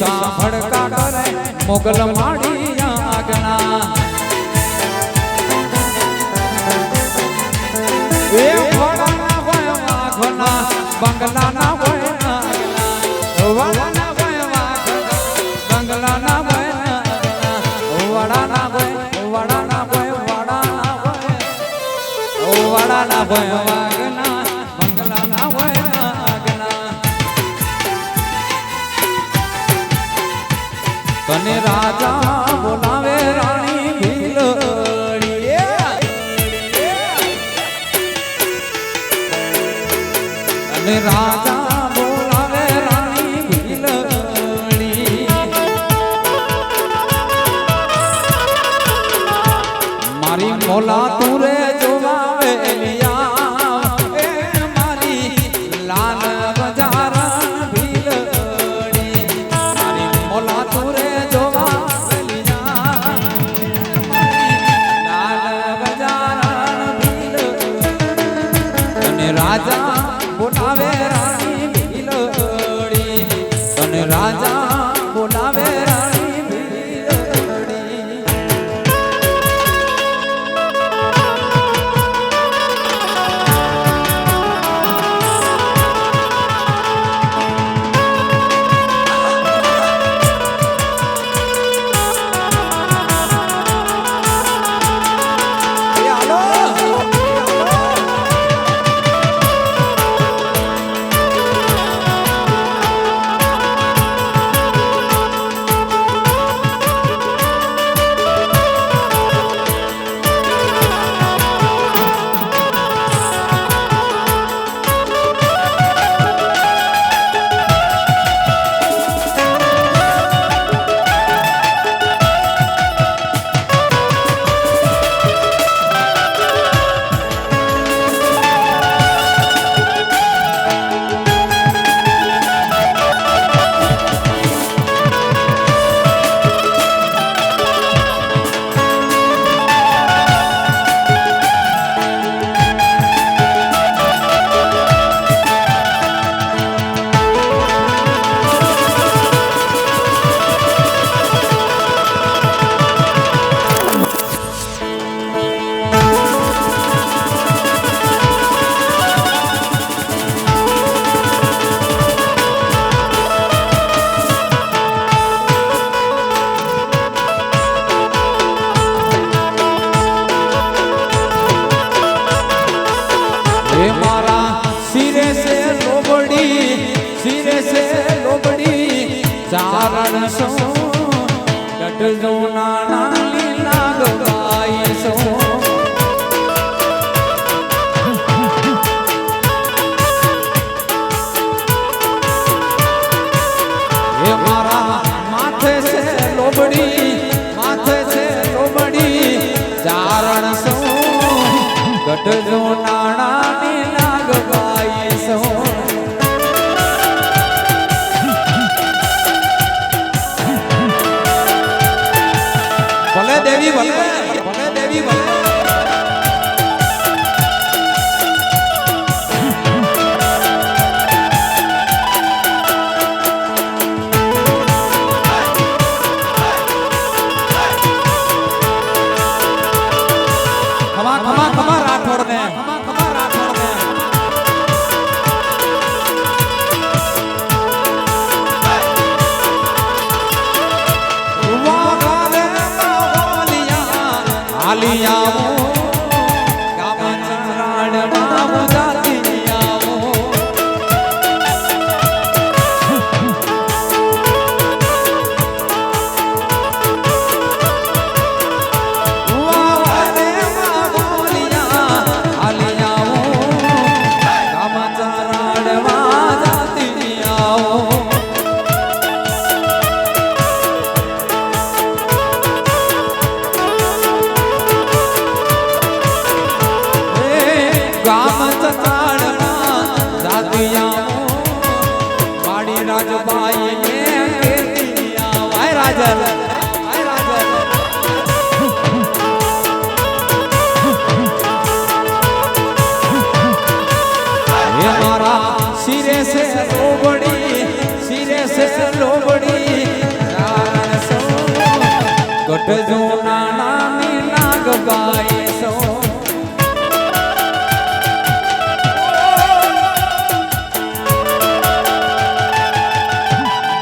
સાંભળકા કરે મોગલ માડી આગણા એ ઘોડાના હોય વાઘના બંગલાના હોય વાળાના હોય વાઘના બંગલાના હોય વાળાના હોય વાળાના હોય વાળાના હોય મોલા તું રે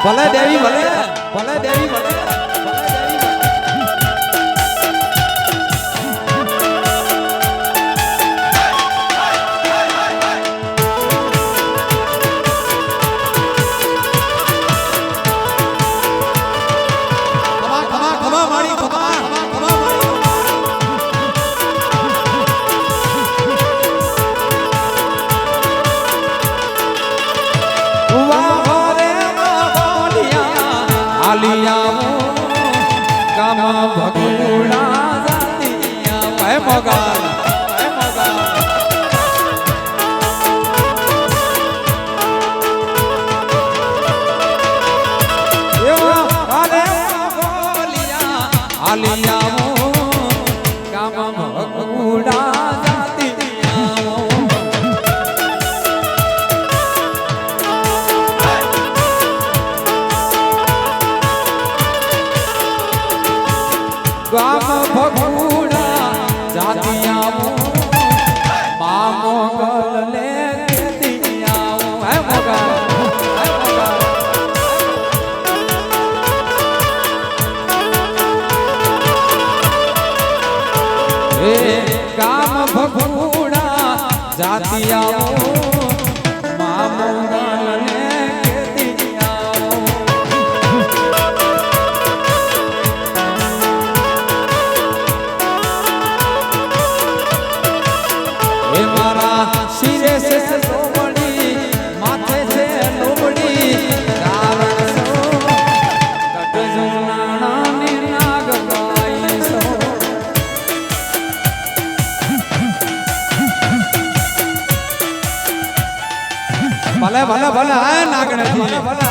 ભલે દેવી ભલે ભલે Hola.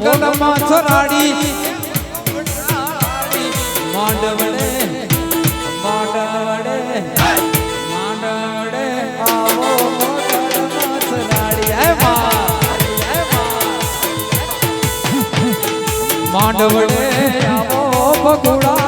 ભગત માછરાડી માંડવડે માંડવડે માંડવડે આવો માછરાડી હે માં. માંડવડે આવો ભગુડા.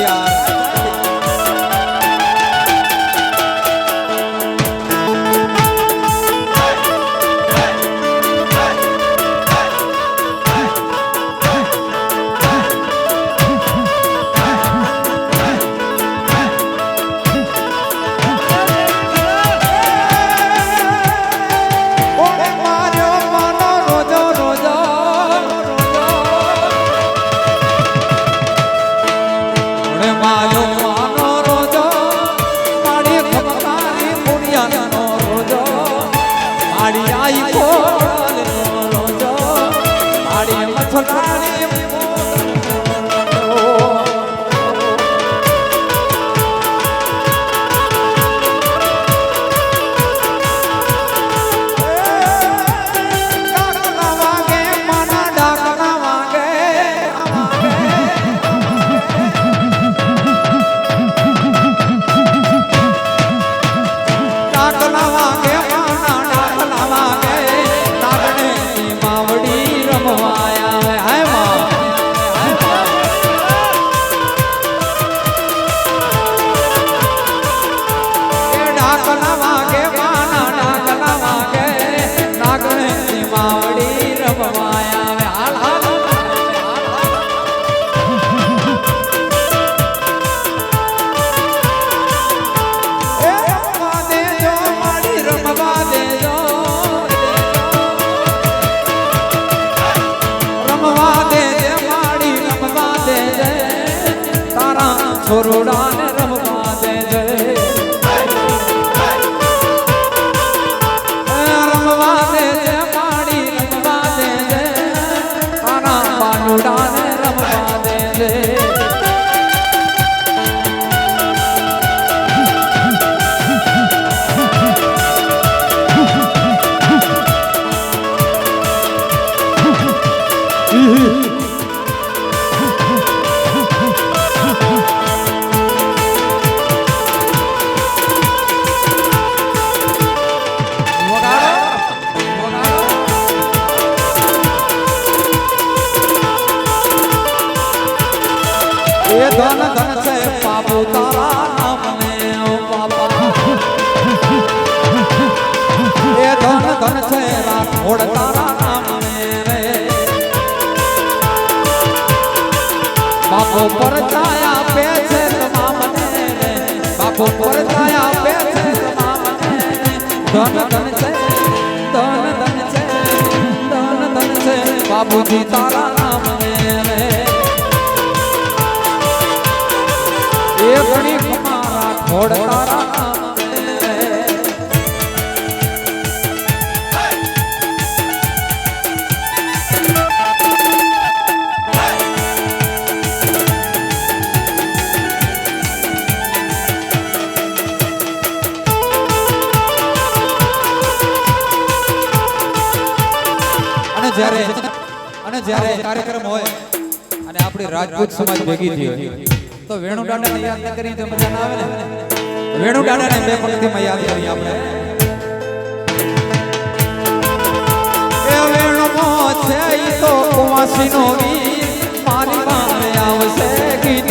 Yeah. છોડાને બાપો પરછાયા આપે છે તમામને બાપો પરછાયા આપે છે તમામને ધન ધન છે, ધન ધન છે, ધન ધન છે. બાપુજી તારા નામને રે. એ કુમારા ખોડ તારા જ્યારે કાર્યક્રમ હોય અને આપણી રાજપૂત સમાજ ભેગી થઈ હોય. તો વેણુ દાદાને યાદ કરી તો મજા ના આવે ને? વેણુ દાદાને બે પંક્તિમાં યાદ કરી આપણે. એ વેણુ મો છે તો કુવાસી નો મારી પાસે આવશે ગીત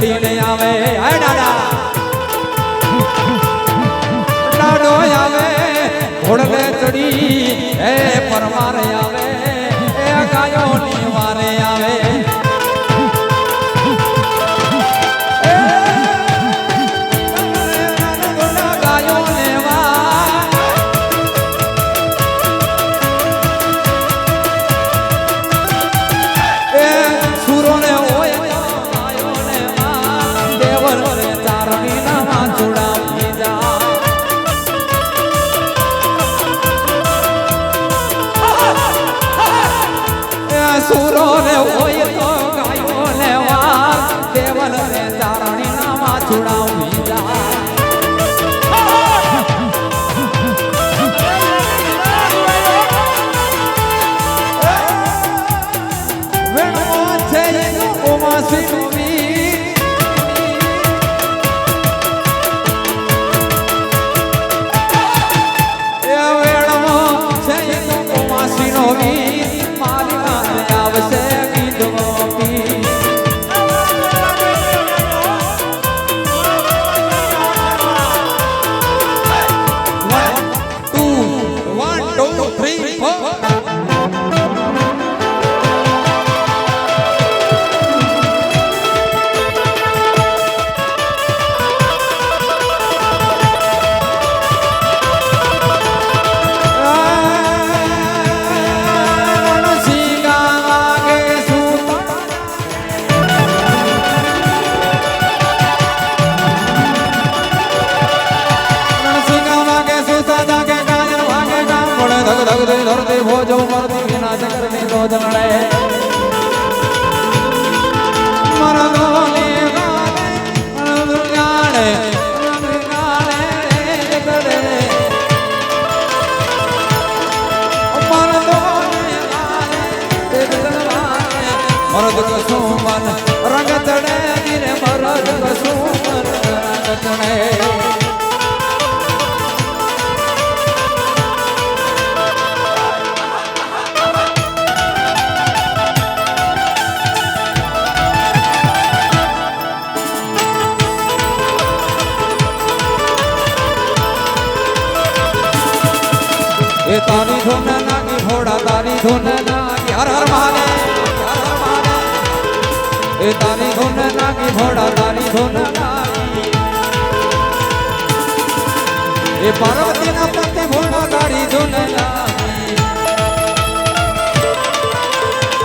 ચડીને આવે. હે દાદા. આવે ઘોડને ચડી. હે પરમા സഹോദരങ്ങളെ લાગી ભોળા તારી ધોન લાગી એ પાર્વતી ના પતિ ભોળા તારી ધોન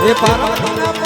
એ પાર્વતી ના